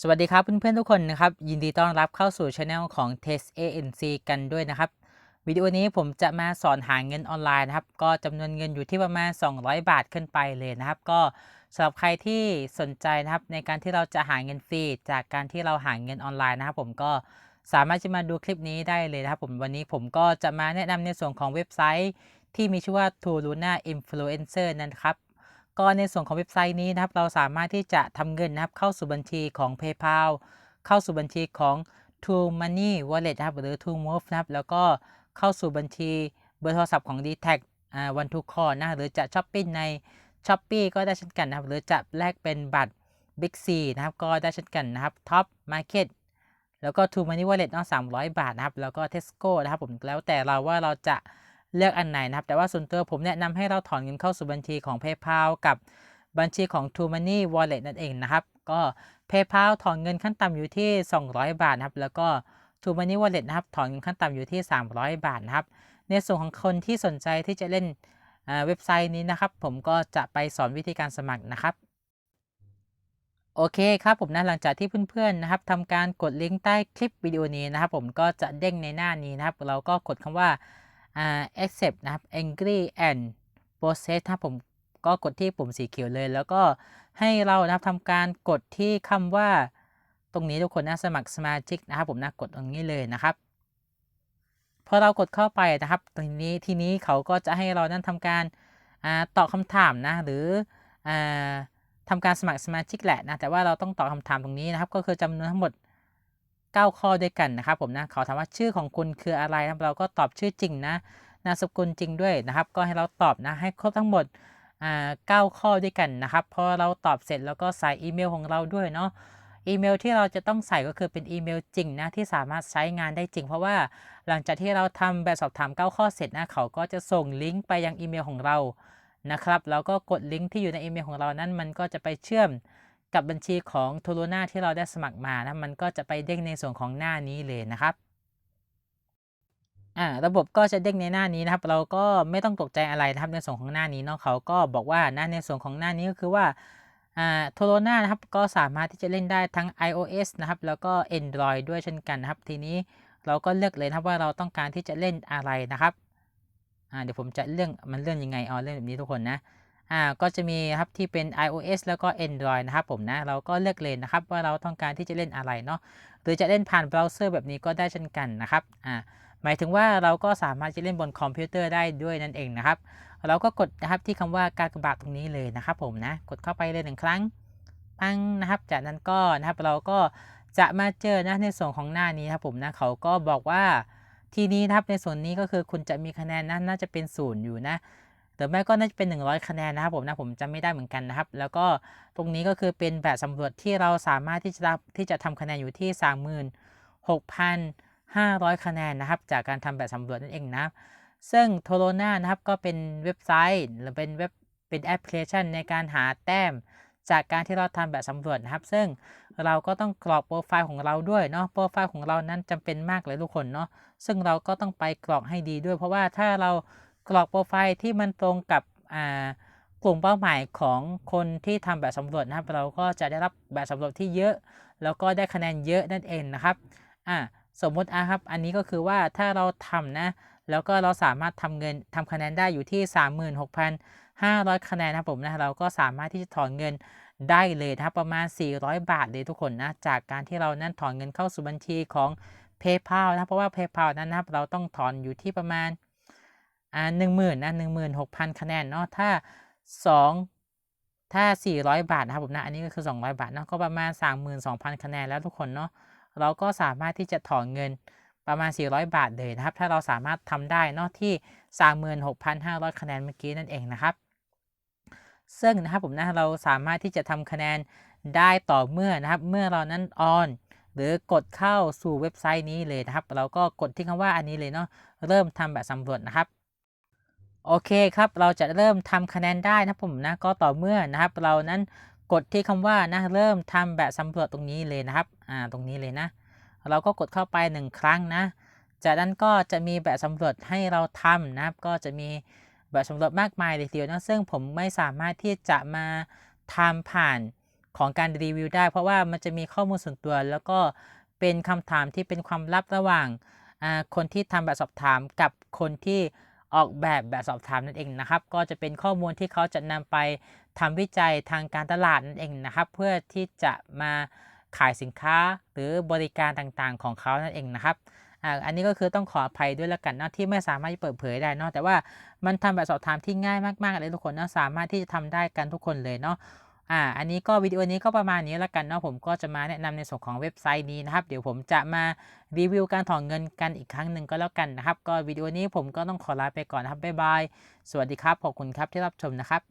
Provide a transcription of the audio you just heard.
สวัสดีครับเพื่อนๆทุกคนนะครับ ยินดีต้อนรับเข้าสู่ช anel ของ Test ANC กันด้วยนะครับ วิดีโอนี้ผมจะมาสอนหาเงินออนไลน์นะครับ ก็จำนวนเงินอยู่ที่ประมาณ 200 บาทขึ้นไปเลยนะครับ ก็สำหรับใครที่สนใจนะครับในการที่เราจะหาเงินฟรีจากการที่เราหาเงินออนไลน์นะครับ ผมก็สามารถจะมาดูคลิปนี้ได้เลยนะครับผมวันนี้ผมก็จะมาแนะนำในส่วนของเว็บไซต์ที่มีชื่อว่า t o l u n a Influencer นะครับ ก็ในส่วนของเว็บไซต์นี้นะครับ เราสามารถที่จะทำเงินนะครับเข้าสู่บัญชีของ PayPal เข้าสู่บัญชีของ True Money Wallet นะครับหรือ True Move นะครับแล้วก็เข้าสู่บัญชีเบอร์โทรศัพท์ของ d t แทอ่า One to Call นะหรือจะช้อปปิ้งใน s h อ p e e ก็ได้เช่นกันนะครับ หรือจะแลกเป็นบัตร Big C นะครับ ก็ได้เช่นกันนะครับ Top Market แล้วก็ True Money Wallet เนาะ300 บาทนะครับ แล้วก็ Tesco นะครับผมแล้วแต่เราว่าเราจะ เลือกอันไหนนะครับแต่ว่าส่วนตัวผมแนะนำให้เราถอนเงินเข้าสู่บัญชีของ PayPal กับบัญชีของ True Money Wallet นั่นเองนะครับ ก็ PayPal ถอนเงินขั้นต่ำอยู่ที่ 200 บาทนะครับ แล้วก็ True Money Wallet นะครับ ถอนเงินขั้นต่ำอยู่ที่ 300 บาทนะครับ ในส่วนของคนที่สนใจที่จะเล่นเว็บไซต์นี้นะครับ ผมก็จะไปสอนวิธีการสมัครนะครับ โอเคครับผมนะหลังจากที่เพื่อนๆนะครับทำการกดลิงก์ใต้คลิปวิดีโอนี้นะครับ ผมก็จะเด้งในหน้านี้นะครับ เราก็กดคำว่า accept นะครับ angry and process ถ้าผมก็กดที่ปุ่มสีเขียวเลย แล้วก็ให้เรานะครับทำการกดที่คำว่า ตรงนี้ทุกคนนะสมัครสมาชิกนะครับผมนะกดตรงนี้เลยนะครับพอเรากดเข้าไปนะครับ ตรงนี้ทีนี้เขาก็จะให้เรานั้นทำการตอบคำถามนะหรืออทำการสมัครสมาชิกแหละนะแต่ว่าเราต้องตอบคำถามตรงนี้นะครับ ก็คือจำนวนทั้งหมด 9 ข้อด้วยกันนะครับผมนะเขาถามว่าชื่อของคุณคืออะไรนะเราก็ตอบชื่อจริงนะนามสกุลจริงด้วยนะครับ ก็ให้เราตอบนะให้ครบทั้งหมดเก้าข้อด้วยกันนะครับพอเราตอบเสร็จแล้วก็ใส่อีเมลของเราด้วยเนาะอีเมลที่เราจะต้องใส่ก็คือเป็นอีเมลจริงนะที่สามารถใช้งานได้จริง เพราะว่าหลังจากที่เราทำแบบสอบถาม 9 ข้อเสร็จนะเขาก็จะส่งลิงก์ไปยังอีเมลของเรานะครับแล้วก็กดลิงก์ที่อยู่ในอีเมลของเรานั้นมันก็จะไปเชื่อม กับบัญชีของโทโรนาที่เราได้สมัครมานะมันก็จะไปเด้งในส่วนของหน้านี้เลยนะครับอ่าระบบก็จะเด้งในหน้านี้นะครับ เราก็ไม่ต้องตกใจอะไรนะครับในส่วนของหน้านี้เนาะเขาก็บอกว่านะในส่วนของหน้านี้ก็คือว่าอ่าโทโรนานะครับก็สามารถที่จะเล่นได้ทั้ง iOS นะครับแล้วก็ Android ด้วยเช่นกันนะครับ ทีนี้เราก็เลือกเลยนะครับว่าเราต้องการที่จะเล่นอะไรนะครับอ่าเดี๋ยวผมจะเรื่องมันเลื่อนยังไงเอเล่นแบบนี้ทุกคนนะ อ่าก็จะมีครับที่เป็น iOS แล้วก็ Android นะครับผมนะ เราก็เลือกเลยนะครับว่าเราต้องการที่จะเล่นอะไรเนาะหรือจะเล่นผ่านเบราว์เซอร์แบบนี้ก็ได้เช่นกันนะครับอ่าหมายถึงว่าเราก็สามารถจะเล่นบนคอมพิวเตอร์ได้ด้วยนั่นเองนะครับ เราก็กดนะครับที่คำว่าการกระบาดตรงนี้เลยนะครับผมนะ กดเข้าไปเลยหนึ่งครั้งปังนะครับ จากนั้นก็นะครับเราก็จะมาเจอนะในส่วนของหน้านี้ครับผมนะเขาก็บอกว่าทีนี้นะครับในส่วนนี้ก็คือคุณจะมีคะแนนนะน่าจะเป็นศูนย์อยู่นะ หรือไม่ก็น่าจะเป็น 100 คะแนนนะครับผมนะผมจำไม่ได้เหมือนกันนะครับ แล้วก็ตรงนี้ก็คือเป็นแบบสำรวจที่เราสามารถที่จะที่จะทำคะแนนอยู่ที่ 36,500 คะแนนนะครับ จากการทำแบบสำรวจนั่นเองนะ ซึ่งโทโรนานะครับก็เป็นเว็บไซต์หรือเป็นเว็บเป็นแอปพลิเคชันในการหาแต้มจากการที่เราทำแบบสำรวจนะครับ ซึ่งเราก็ต้องกรอกโปรไฟล์ของเราด้วยเนาะ โปรไฟล์ของเรานั้นจำเป็นมากเลยทุกคนเนาะ ซึ่งเราก็ต้องไปกรอกให้ดีด้วย เพราะว่าถ้าเรา กรอกโปรไฟล์ที่มันตรงกับกลุ่มเป้าหมายของคนที่ทำแบบสำรวจนะครับ เราก็จะได้รับแบบสำรวจที่เยอะ แล้วก็ได้คะแนนเยอะนั่นเองนะครับอ่าสมมุตินะครับ อันนี้ก็คือว่าถ้าเราทำนะ แล้วก็เราสามารถทำเงินทำคะแนนได้อยู่ที่ 36,500 คะแนนนะครับผมนะ เราก็สามารถที่จะถอนเงินได้เลยนะครับประมาณ 400 บาทเลยทุกคนนะ จากการที่เรานั้นถอนเงินเข้าสู่บัญชีของ PayPal นะ เพราะว่า PayPal นั้นนะครับ เราต้องถอนอยู่ที่ประมาณ อ่าหนึ่งหมื่นนะหนึ่งหมื่นหกพันคะแนนเนาะถ้าสองถ้าสี่ร้อยบาทนะครับผมนะ อันนี้ก็คือสองร้อยบาทเนาะก็ประมาณสามหมื่นสองพันคะแนนแล้วทุกคนเนาะเราก็สามารถที่จะถอนเงินประมาณ 400 บาทเลยนะครับ ถ้าเราสามารถทำได้เนอกที่ 36,500 คะแนนเมื่อกี้นั่นเองนะครับ ซึ่งนะครับผมนะเราสามารถที่จะทำคะแนนได้ต่อเมื่อนะครับ เมื่อเรานั้นออนหรือกดเข้าสู่เว็บไซต์นี้เลยนะครับ เราก็กดที่คำว่าอันนี้เลยเนาะเริ่มทำแบบสำรวจนะครับ โอเคครับ เราจะเริ่มทำคะแนนได้นะผมนะ ก็ต่อเมื่อนะครับ เรานั้นกดที่คำว่านะเริ่มทำแบบสำรวจตรงนี้เลยนะครับ อ่า ตรงนี้เลยนะ เราก็กดเข้าไป 1 ครั้งนะ จากนั้นก็จะมีแบบสำรวจให้เราทำนะครับ ก็จะมีแบบสำรวจมากมายเลยทีเดียวนะ ซึ่งผมไม่สามารถที่จะมาทำผ่านของการรีวิวได้ เพราะว่ามันจะมีข้อมูลส่วนตัว แล้วก็เป็นคำถามที่เป็นความลับระหว่างอ่าคนที่ทำแบบสอบถามกับคนที่ ออกแบบแบบสอบถามนั่นเองนะครับ ก็จะเป็นข้อมูลที่เขาจะนำไปทำวิจัยทางการตลาดนั่นเองนะครับ เพื่อที่จะมาขายสินค้าหรือบริการต่างๆ ของเขานั่นเองนะครับอันนี้ก็คือต้องขออภัยด้วยแล้วกันเนาะที่ไม่สามารถเปิดเผยได้เนาะแต่ว่ามันทำแบบสอบถามที่ง่ายมากๆเลยทุกคนเนาะสามารถที่จะทำได้กันทุกคนเลยเนาะ อ่า อันนี้ก็วิดีโอนี้ก็ประมาณนี้แล้วกันเนาะผมก็จะมาแนะนำในส่วนของเว็บไซต์นี้นะครับ เดี๋ยวผมจะมารีวิวการถอนเงินกันอีกครั้งหนึ่งก็แล้วกันนะครับ ก็วิดีโอนี้ผมก็ต้องขอลาไปก่อนนะครับบ๊ายบาย สวัสดีครับ ขอบคุณครับที่รับชมนะครับ